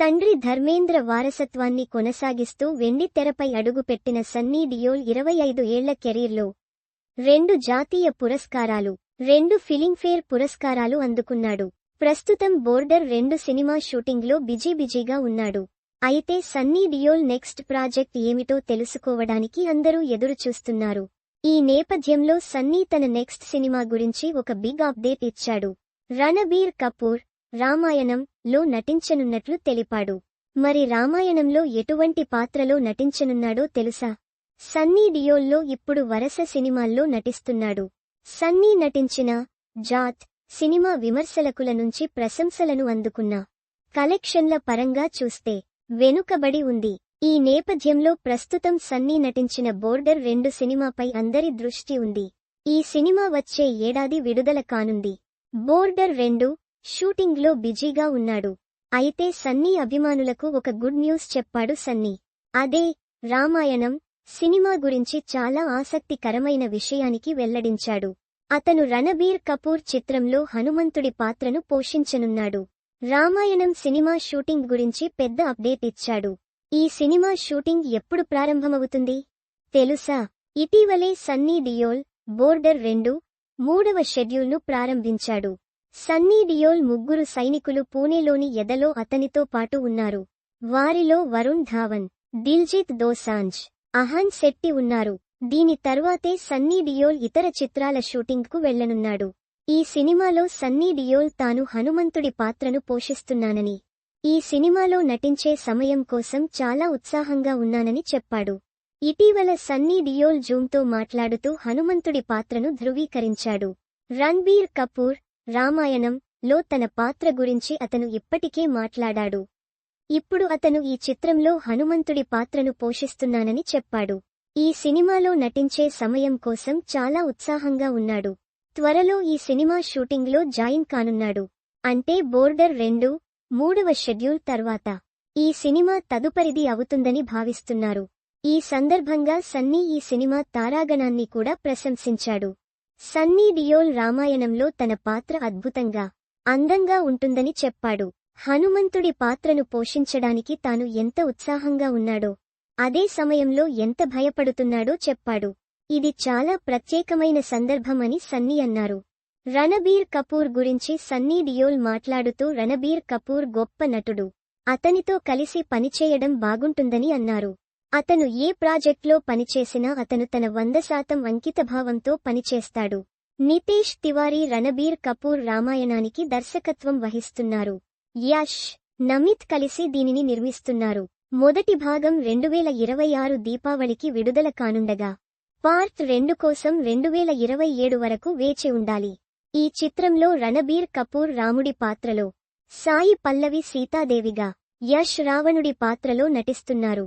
తండ్రి ధర్మేంద్ర వారసత్వాన్ని కొనసాగిస్తూ వెండి తెరపై అడుగుపెట్టిన సన్నీ డియోల్ ఇరవై ఐదు ఏళ్ళ కెరీర్లో రెండు జాతీయ పురస్కారాలు రెండు ఫిలింఫేర్ పురస్కారాలు అందుకున్నాడు. ప్రస్తుతం బోర్డర్ రెండు సినిమా షూటింగ్లో బిజీ బిజీగా ఉన్నాడు. అయితే సన్నీ డియోల్ నెక్స్ట్ ప్రాజెక్ట్ ఏమిటో తెలుసుకోవడానికి అందరూ ఎదురుచూస్తున్నారు. ఈ నేపథ్యంలో సన్నీ తన నెక్స్ట్ సినిమా గురించి ఒక బిగ్ అప్డేట్ ఇచ్చాడు. రణబీర్ కపూర్ రామాయణం లో నటించనున్నట్లు తెలిపాడు. మరి రామాయణంలో ఎటువంటి పాత్రలో నటించనున్నాడో తెలుసా? సన్నీ డియోల్లో ఇప్పుడు వరస సినిమాల్లో నటిస్తున్నాడు. సన్నీ నటించిన జాత్ సినిమా విమర్శలకుల నుంచి ప్రశంసలను అందుకున్న కలెక్షన్ల పరంగా చూస్తే వెనుకబడి ఉంది. ఈ నేపథ్యంలో ప్రస్తుతం సన్నీ నటించిన బోర్డర్ రెండు సినిమాపై అందరి దృష్టి ఉంది. ఈ సినిమా వచ్చే ఏడాది విడుదల కానుంది. బోర్డర్ రెండు షూటింగ్లో బిజీగా ఉన్నాడు. అయితే సన్నీ అభిమానులకు ఒక గుడ్ న్యూస్ చెప్పాడు సన్నీ. అదే రామాయణం సినిమా గురించి చాలా ఆసక్తికరమైన విషయానికి వెల్లడించాడు. అతను రణబీర్ కపూర్ చిత్రంలో హనుమంతుడి పాత్రను పోషించనున్నాడు. రామాయణం సినిమా షూటింగ్ గురించి పెద్ద అప్డేట్ ఇచ్చాడు. ఈ సినిమా షూటింగ్ ఎప్పుడు ప్రారంభమవుతుంది? తెలుసా? ఇటీవలే సన్నీ డియోల్ బోర్డర్ రెండు మూడవ షెడ్యూల్ను ప్రారంభించాడు. సన్నీ డియోల్ ముగ్గురు సైనికులు పూణేలోని ఎదలో అతనితో పాటు ఉన్నారు. వారిలో వరుణ్ ధావన్ దిల్జిత్ దోసాంజ్ అహాన్ శెట్టి ఉన్నారు. దీని తర్వాతే సన్నీ డియోల్ ఇతర చిత్రాల షూటింగ్కు వెళ్ళనున్నాడు ఈ సినిమాలో సన్నీ డియోల్ తాను హనుమంతుడి పాత్రను పోషిస్తున్నానని ఈ సినిమాలో నటించే సమయం కోసం చాలా ఉత్సాహంగా ఉన్నానని చెప్పాడు. ఇటీవల సన్నీ డియోల్ జూమ్తో మాట్లాడుతూ హనుమంతుడి పాత్రను ధృవీకరించాడు. రణ్బీర్ కపూర్ రామాయణం లో తన పాత్ర గురించి అతను ఇప్పటికే మాట్లాడాడు. ఇప్పుడు అతను ఈ చిత్రంలో హనుమంతుడి పాత్రను పోషిస్తున్నానని చెప్పాడు. ఈ సినిమాలో నటించే సమయం కోసం చాలా ఉత్సాహంగా ఉన్నాడు. త్వరలో ఈ సినిమా షూటింగ్లో జాయిన్ కానున్నాడు. అంటే బోర్డర్ రెండు మూడవ షెడ్యూల్ తర్వాత. ఈ సినిమా తదుపరిది అవుతుందని భావిస్తున్నారు. ఈ సందర్భంగా సన్నీ ఈ సినిమా తారాగణాన్ని కూడా ప్రశంసించాడు. సన్నీ డియోల్ రామాయణంలో తన పాత్ర అద్భుతంగా అందంగా ఉంటుందని చెప్పాడు. హనుమంతుడి పాత్రను పోషించడానికి తాను ఎంత ఉత్సాహంగా ఉన్నాడో అదే సమయంలో ఎంత భయపడుతున్నాడో చెప్పాడు. ఇది చాలా ప్రత్యేకమైన సందర్భమని సన్నీ అన్నారు. రణబీర్ కపూర్ గురించి సన్నీ డియోల్ మాట్లాడుతూ రణబీర్ కపూర్ గొప్ప నటుడు. అతనితో కలిసి పనిచేయడం బాగుంటుందని అన్నారు. అతను ఏ ప్రాజెక్ట్లో పనిచేసినా అతను తన వంద శాతం అంకితభావంతో పనిచేస్తాడు. నితేష్ తివారీ రణబీర్ కపూర్ రామాయణానికి దర్శకత్వం వహిస్తున్నారు. యష్ నమిత్ కలిసి దీనిని నిర్మిస్తున్నారు. మొదటి భాగం రెండువేల ఇరవై ఆరు దీపావళికి విడుదల కానుండగా పార్ట్ రెండు కోసం రెండువేల ఇరవై ఏడు వరకు వేచి ఉండాలి. ఈ చిత్రంలో రణబీర్ కపూర్ రాముడి పాత్రలో సాయి పల్లవి సీతాదేవిగా యష్ రావణుడి పాత్రలో నటిస్తున్నారు.